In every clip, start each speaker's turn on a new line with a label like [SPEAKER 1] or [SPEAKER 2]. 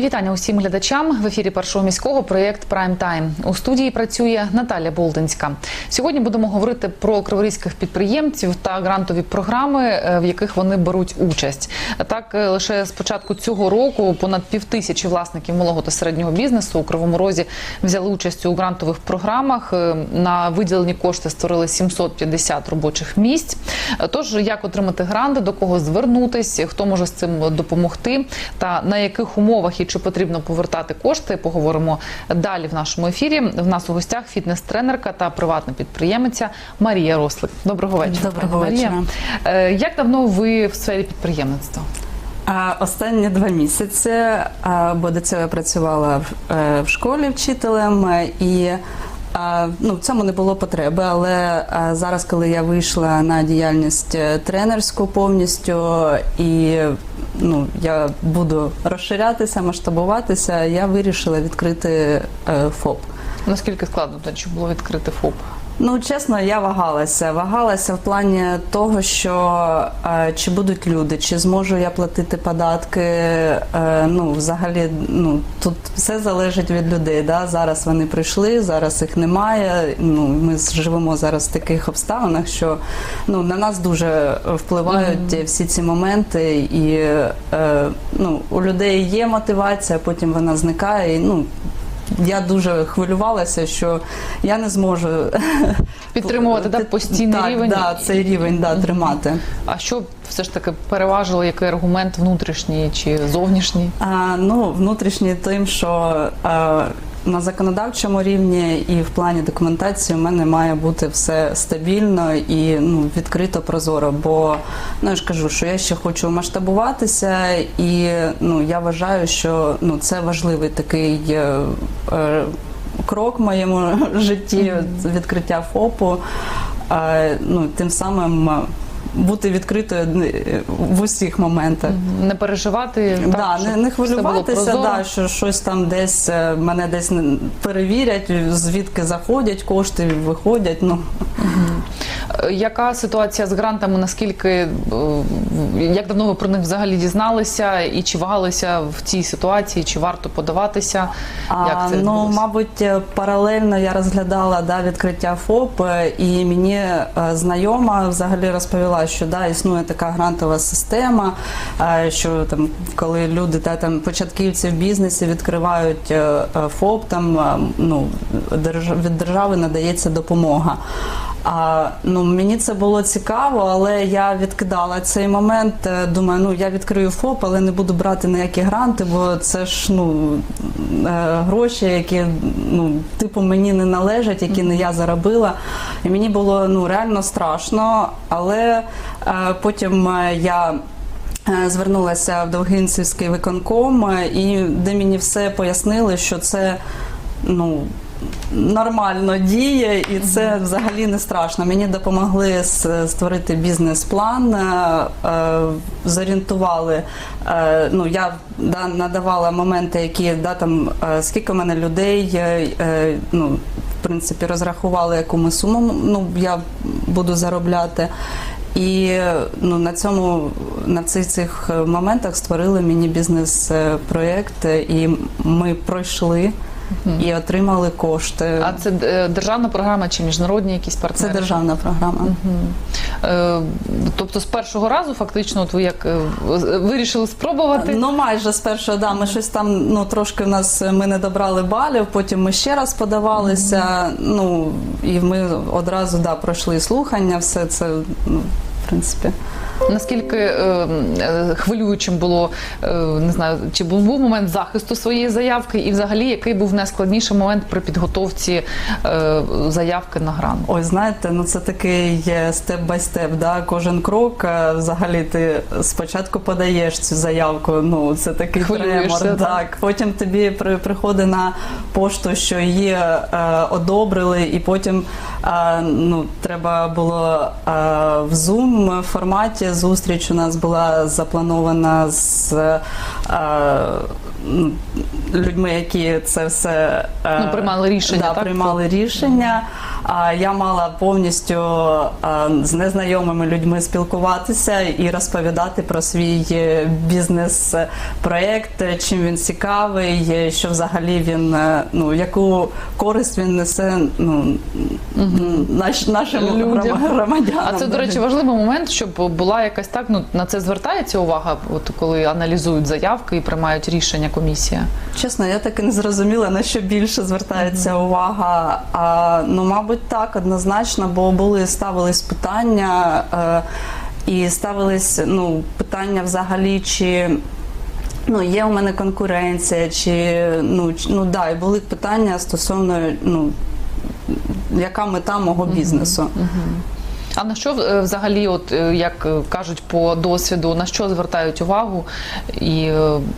[SPEAKER 1] Вітання усім глядачам в ефірі першого міського проєкт Прайм Тайм. У студії працює Наталя Болдинська. Сьогодні будемо говорити про криворізьких підприємців та грантові програми, е, в яких вони беруть участь. Так, е, лише з початку цього року понад півтисячі власників малого та середнього бізнесу у Кривому Розі взяли участь у грантових програмах. Е, На виділені кошти створили 750 робочих місць. Тож, як отримати гранти, до кого звернутись, хто може з цим допомогти, та на яких умовах і чи потрібно повертати кошти, поговоримо далі в нашому ефірі. В нас у гостях фітнес-тренерка та приватна підприємиця Марія Рослик. Доброго вечора.
[SPEAKER 2] Доброго
[SPEAKER 1] Марія.
[SPEAKER 2] вечора.
[SPEAKER 1] Е, Як давно ви в сфері підприємництва?
[SPEAKER 2] Останні два місяці, бо до цього я працювала в, е, школі вчителем е, і. Ну, в цьому не було потреби, але зараз, коли я вийшла на діяльність тренерську повністю, і ну, я буду розширятися, масштабуватися, я вирішила відкрити е, ФОП.
[SPEAKER 1] Наскільки складно тоді, було відкрити ФОП?
[SPEAKER 2] Ну, чесно, я вагалася. Вагалася в плані того, що е, чи будуть люди, чи зможу я платити податки. Е, ну, взагалі, ну тут все залежить від людей. Да? Зараз вони прийшли, зараз їх немає. Ну, ми живемо зараз в таких обставинах, що ну, на нас дуже впливають всі ці моменти, і е, ну, у людей є мотивація, потім вона зникає. І, ну, я дуже хвилювалася, що я не зможу
[SPEAKER 1] Підтримувати да, постійний
[SPEAKER 2] так,
[SPEAKER 1] рівень.
[SPEAKER 2] Да, цей рівень да, тримати.
[SPEAKER 1] А що все ж таки переважило, який аргумент внутрішній чи зовнішній?
[SPEAKER 2] А, ну, внутрішній тим, що а, на законодавчому рівні і в плані документації у мене має бути все стабільно і ну, відкрито прозоро. Бо ну, я ж кажу, що я ще хочу масштабуватися, і ну, я вважаю, що ну, це важливий такий. е, е, Крок в моєму житті відкриття ФОПу, Е, ну тим самим бути відкритою е, в усіх моментах.
[SPEAKER 1] Не переживати,
[SPEAKER 2] Да,
[SPEAKER 1] так,
[SPEAKER 2] не,
[SPEAKER 1] щоб
[SPEAKER 2] не
[SPEAKER 1] не
[SPEAKER 2] хвилюватися, да, що щось там десь е, мене десь перевірять, звідки заходять кошти, виходять. Ну
[SPEAKER 1] Яка ситуація з грантами? Наскільки е, як давно ви про них взагалі дізналися, і чи вагалися в цій ситуації, чи варто подаватися? Як це
[SPEAKER 2] ну, мабуть, е, паралельно я розглядала да, відкриття ФОП, е, і мені знайома взагалі розповіла, що да, існує така грантова система, що там, коли люди да, там, початківці в бізнесі відкривають ФОП, там ну, від держави надається допомога. А, ну, мені це було цікаво, але я відкидала цей момент. Е, Думаю, ну я відкрию ФОП, але не буду брати ніякі гранти, бо це ж ну е, гроші, які ну типу мені не належать, які не я заробила. І мені було ну реально страшно. Але е, потім я. Звернулася в Довгинцівський виконком, і де мені все пояснили, що це ну нормально діє, і це взагалі не страшно. Мені допомогли створити бізнес-план, е, е, зорієнтували. е, Ну я да, надавала моменти, які да там скільки в мене людей, ну в принципі розрахували, яку ми суму ну я буду заробляти. І ну, на цьому на цих цих моментах створили мені бізнес-проєкт, і ми пройшли і отримали кошти.
[SPEAKER 1] А це е, державна програма чи міжнародні якісь партнери?
[SPEAKER 2] Це державна програма.
[SPEAKER 1] Е, Тобто з першого разу фактично от ви як е, вирішили спробувати?
[SPEAKER 2] Ну майже з першого да, ми щось там ну трошки в нас ми не добрали балів. Потім ми ще раз подавалися. Ну і ми одразу да пройшли слухання. Все це ну в принципі.
[SPEAKER 1] Наскільки е, е, хвилюючим було е, не знаю, чи був, був момент захисту своєї заявки, і взагалі який був найскладніший момент при підготовці е, заявки на грант?
[SPEAKER 2] Ой, знаєте, ну це такий степ бай степ. Да, кожен крок. Взагалі, ти спочатку подаєш цю заявку. Ну це такий
[SPEAKER 1] Хвилюєшся,
[SPEAKER 2] тремор.
[SPEAKER 1] так.
[SPEAKER 2] Так, потім тобі при, приходить на пошту, що її е, одобрили, і потім е, ну треба було е, в Zoom форматі. Зустріч у нас була запланована з. Людьми, які це все е,
[SPEAKER 1] Ну, приймали рішення,
[SPEAKER 2] да,
[SPEAKER 1] так?
[SPEAKER 2] приймали рішення. А я мала повністю е, з незнайомими людьми спілкуватися і розповідати про свій е, бізнес-проект, чим він цікавий, що взагалі він ну яку користь він несе ну наш, нашим
[SPEAKER 1] Людям.
[SPEAKER 2] громадянам.
[SPEAKER 1] А це, до речі, важливий момент, щоб була якась так. Ну на це звертається увага, от коли аналізують заявки і приймають рішення комісія.
[SPEAKER 2] Чесно, я так і не зрозуміла, на що більше звертається увага. А, ну, мабуть, так, однозначно, бо були ставились питання е, і ставились ну, питання взагалі, чи. Ну, є у мене конкуренція, чи ну, ну да, і були питання стосовно ну, яка мета мого бізнесу.
[SPEAKER 1] А на що е, взагалі, от е, як е, кажуть по досвіду, на що звертають увагу і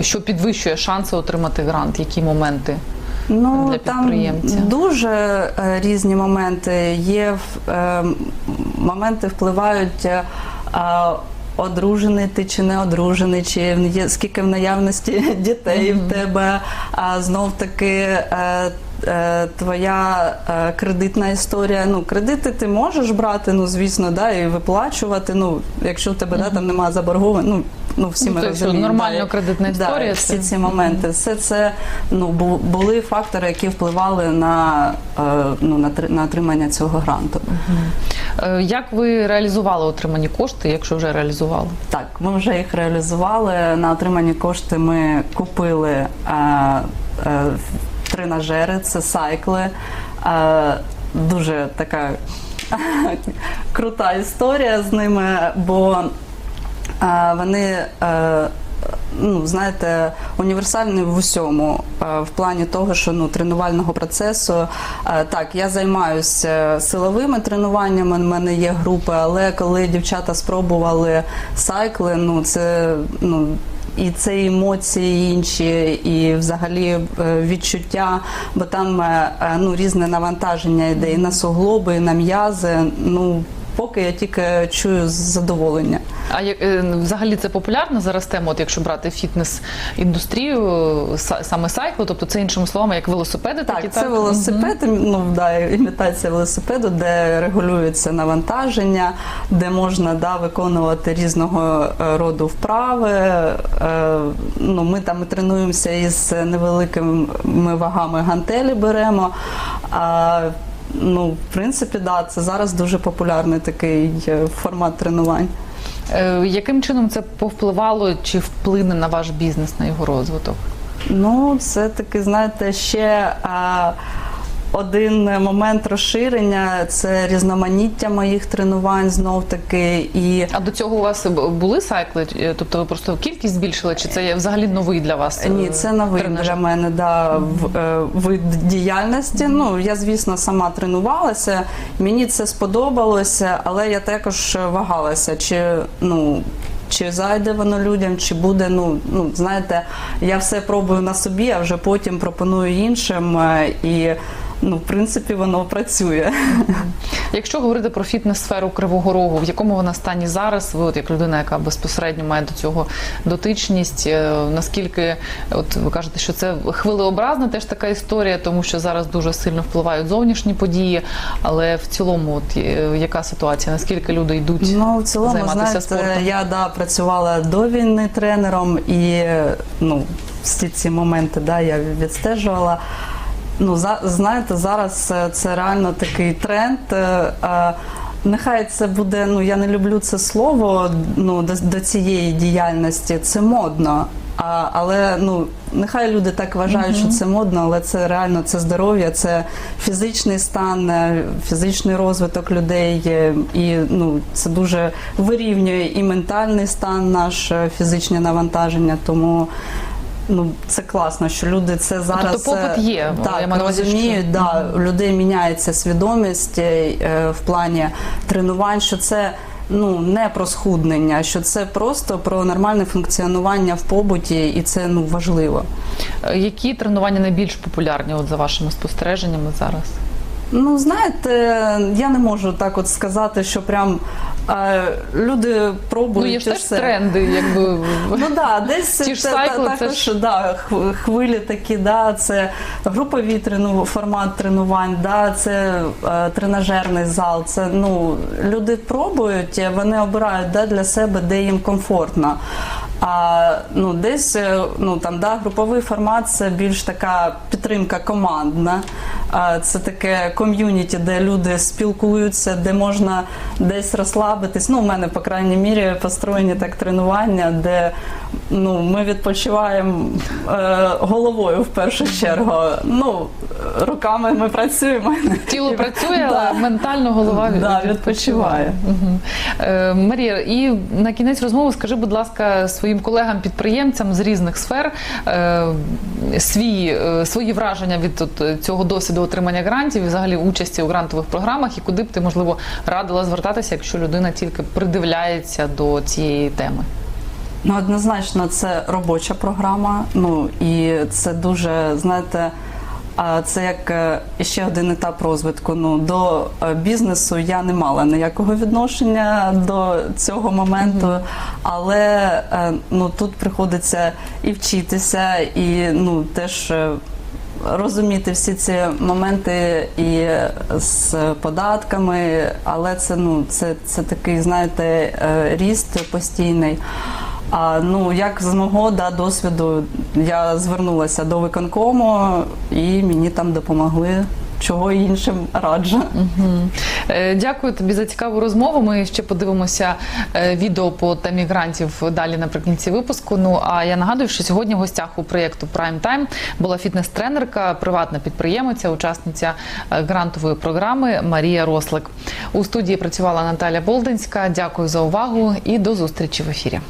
[SPEAKER 1] що підвищує шанси отримати грант? Які моменти?
[SPEAKER 2] Ну
[SPEAKER 1] для
[SPEAKER 2] там дуже е, різні моменти. Є е, моменти впливають. Е, Одружений ти чи не одружений, чи є скільки в наявності дітей в тебе, а знов таки е, твоя е, кредитна історія. Ну, кредити ти можеш брати, ну звісно, да, і виплачувати. Ну, якщо в тебе да, там немає заборгованості, ну, ну всі
[SPEAKER 1] Ну,
[SPEAKER 2] ми
[SPEAKER 1] що
[SPEAKER 2] розуміємо.
[SPEAKER 1] нормальна
[SPEAKER 2] да,
[SPEAKER 1] кредитна
[SPEAKER 2] да, всі ці моменти. Все це ну були фактори, які впливали на, е, ну, на, тр- на отримання цього гранту.
[SPEAKER 1] Е, Як ви реалізували отримані кошти, якщо вже реалізували?
[SPEAKER 2] Так, ми вже їх реалізували. На отримані кошти ми купили е, е, тренажери, це сайкли. Е, дуже така крута історія з ними, бо е, вони. Е, Ну, знаєте, універсальний в усьому, в плані того, що ну тренувального процесу. Так, я займаюся силовими тренуваннями. в мене є групи, але коли дівчата спробували сайкли, ну це ну. І це і емоції інші, і взагалі е, відчуття, бо там е, е, ну різне навантаження йде і на суглоби, і на м'язи. Ну поки я тільки чую задоволення.
[SPEAKER 1] А як е, взагалі це популярна зараз тема, от якщо брати фітнес-індустрію, саме сайкли, тобто це іншими словами, як велосипеди,
[SPEAKER 2] Так,
[SPEAKER 1] такі
[SPEAKER 2] це
[SPEAKER 1] так?
[SPEAKER 2] велосипед, ну да, імітація велосипеду, де регулюється навантаження, де можна да, виконувати різного е, роду вправи. Е, Ну, ми там тренуємося із невеликими вагами гантелі беремо. А, ну, в принципі, да, це зараз дуже популярний такий е, формат тренувань.
[SPEAKER 1] Е, Яким чином це повпливало чи вплине на ваш бізнес, на його розвиток?
[SPEAKER 2] Ну, все таки, знаєте, ще а, один момент розширення це різноманіття моїх тренувань знов таки. І
[SPEAKER 1] А до цього у вас були сайкли? Е, Тобто ви просто кількість збільшили, чи це взагалі новий для вас? е,
[SPEAKER 2] ні, це новий
[SPEAKER 1] тренаж?
[SPEAKER 2] для мене да, е, вид діяльності. Ну, я, звісно, сама тренувалася, мені це сподобалося, але я також вагалася, чи ну. Чи зайде воно людям, чи буде, ну, ну знаєте, я все пробую на собі, а вже потім пропоную іншим. е, І ну, в принципі, воно працює.
[SPEAKER 1] Якщо говорити про фітнес-сферу Кривого Рогу, в якому вона стані зараз? Ви, от як людина, яка безпосередньо має до цього дотичність, е, наскільки от ви кажете, що це хвилеобразна теж така історія, тому що зараз дуже сильно впливають зовнішні події, але в цілому, от е, яка ситуація? Наскільки люди йдуть
[SPEAKER 2] Ну, в цілому,
[SPEAKER 1] займатися
[SPEAKER 2] знаєте,
[SPEAKER 1] спортом?
[SPEAKER 2] я да, працювала до війни тренером і ну, всі ці моменти да, я відстежувала. Ну, за, знаєте, зараз це реально такий тренд. е, Нехай це буде, ну я не люблю це слово ну, до, до цієї діяльності, це модно. А, але ну нехай люди так вважають, що це модно, але це реально це здоров'я, це фізичний стан, е, фізичний розвиток людей, е, і ну це дуже вирівнює і ментальний стан, наш фізичне навантаження. Тому ну це класно, що люди це зараз
[SPEAKER 1] тобто попит
[SPEAKER 2] е,
[SPEAKER 1] є,
[SPEAKER 2] Так,
[SPEAKER 1] я
[SPEAKER 2] розуміють,
[SPEAKER 1] що-
[SPEAKER 2] да, у людей міняється свідомість е, е, в плані тренувань, що це. Ну, не про схуднення, що це просто про нормальне функціонування в побуті, і це ну важливо.
[SPEAKER 1] Які тренування найбільш популярні от за вашими спостереженнями зараз?
[SPEAKER 2] Ну, знаєте, я не можу так от сказати, що прям е, люди пробують
[SPEAKER 1] Ну, є ж теж
[SPEAKER 2] усе.
[SPEAKER 1] тренди, якби.
[SPEAKER 2] Ну да, десь
[SPEAKER 1] Ті ж
[SPEAKER 2] це,
[SPEAKER 1] сайкли,
[SPEAKER 2] та-
[SPEAKER 1] це
[SPEAKER 2] також
[SPEAKER 1] ж-
[SPEAKER 2] да, хв- хвилі такі, да, це групові трену, формат тренувань, да, це е, тренажерний зал. Це ну люди пробують, е, вони обирають да, для себе, де їм комфортно. А ну десь е, ну там да, груповий формат це більш така підтримка командна. Це таке ком'юніті, де люди спілкуються, де можна десь розслабитись. Ну, у мене, по крайній мірі, построєні так тренування, де ну, ми відпочиваємо е, головою в першу чергу. Ну, руками ми працюємо.
[SPEAKER 1] Тіло працює, але ментально голова від-
[SPEAKER 2] Да,
[SPEAKER 1] відпочиває. Мгм. Е, Марія, і на кінець розмови скажи, будь ласка, своїм колегам-підприємцям з різних сфер е, свої, е, свої враження від от, цього досвіду отримання грантів і взагалі участі у грантових програмах, і куди б ти, можливо, радила звертатися, якщо людина тільки придивляється до цієї теми.
[SPEAKER 2] Ну, однозначно, це робоча програма. Ну і це дуже, знаєте, а це як е, ще один етап розвитку. Ну до е, бізнесу я не мала ніякого відношення до цього моменту, але е, ну тут приходиться і вчитися, і ну теж. Розуміти всі ці моменти і з податками, але це ну це, це такий, знаєте, ріст постійний. А ну як з мого да, досвіду я звернулася до виконкому і мені там допомогли. Чого іншим раджу.
[SPEAKER 1] Е, Дякую тобі за цікаву розмову. Ми ще подивимося е, відео по темі грантів далі наприкінці випуску. Ну а я нагадую, що сьогодні в гостях у проєкту Prime Time була фітнес-тренерка, приватна підприємиця, учасниця е, грантової програми Марія Рослик. У студії працювала Наталя Болдинська. Дякую за увагу і до зустрічі в ефірі.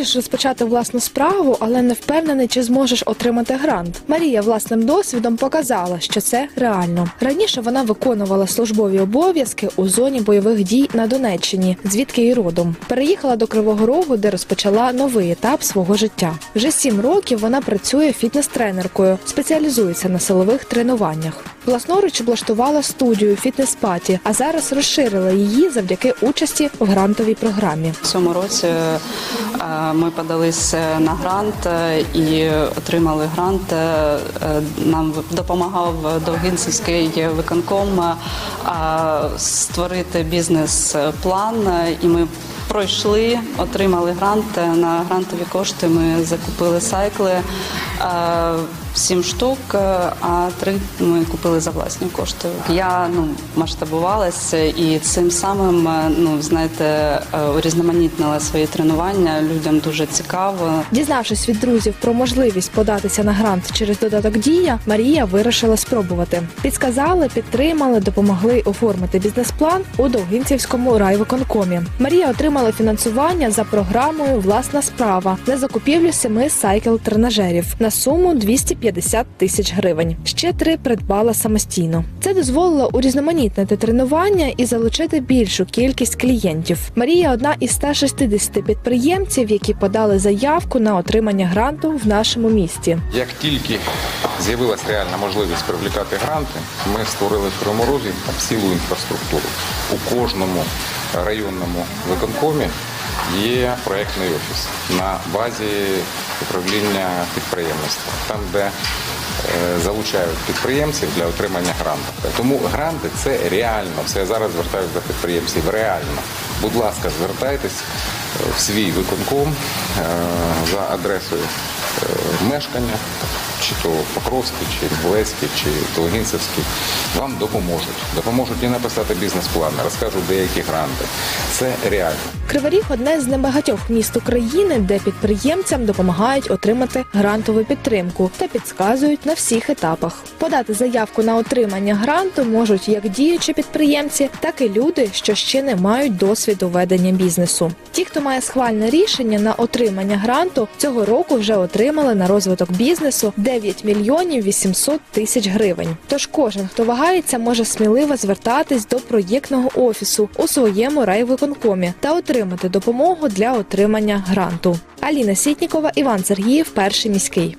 [SPEAKER 3] Хочеш розпочати власну справу, але не впевнений, чи зможеш отримати грант. Марія власним досвідом показала, що це реально. Раніше вона виконувала службові обов'язки у зоні бойових дій на Донеччині, звідки і родом. Переїхала до Кривого Рогу, де розпочала новий етап свого життя. Вже сім років вона працює фітнес-тренеркою, спеціалізується на силових тренуваннях. Власноруч облаштувала студію фітнес-паті, а зараз розширила її завдяки участі в грантовій програмі.
[SPEAKER 2] В цьому році е, ми подалися на грант е, і отримали грант. Е, Нам допомагав Довгинцівський виконком е, створити бізнес-план, і ми пройшли, отримали грант. На грантові кошти ми закупили сайкли. Сім штук, е, а три ми купили за власні кошти. Я ну масштабувалася і цим самим е, ну знаєте е, урізноманітнила свої тренування. Людям дуже цікаво.
[SPEAKER 3] Дізнавшись від друзів про можливість податися на грант через додаток Дія, Марія вирішила спробувати. Підсказали, підтримали, допомогли оформити бізнес-план у Довгинцівському райвиконкомі. Марія отримала фінансування за програмою Власна справа на закупівлю семи сайкл-тренажерів на суму 250 тисяч гривень. Ще три придбала самостійно. Це дозволило урізноманітнити тренування і залучити більшу кількість клієнтів. Марія одна із 160 підприємців, які подали заявку на отримання гранту в нашому місті.
[SPEAKER 4] Як тільки з'явилася реальна можливість привлікати гранти, ми створили в Кривому цілу інфраструктуру. У кожному районному виконкомі є проєктний офіс на базі управління підприємництва, там, де е, залучають підприємців для отримання гранту. Тому гранти це реально. Це я зараз звертаюся до підприємців. Реально. Будь ласка, звертайтесь е, в свій виконком е, за адресою мешкання, чи то Покровський, чи Рибовецький, чи Долгінцевський, вам допоможуть. Допоможуть і написати бізнес-план, розкажуть деякі гранти. Це реально.
[SPEAKER 3] Кривий Ріг – одне з небагатьох міст України, де підприємцям допомагають отримати грантову підтримку та підказують на всіх етапах. Подати заявку на отримання гранту можуть як діючі підприємці, так і люди, що ще не мають досвіду ведення бізнесу. Ті, хто має схвальне рішення на отримання гранту, цього року вже отримали на розвиток бізнесу 9 мільйонів 800 тисяч гривень. Тож кожен, хто вагається, може сміливо звертатись до проєктного офісу у своєму райвиконкомі та отримати допомогу для отримання гранту. Аліна Сітнікова, Іван Сергіїв, перший міський.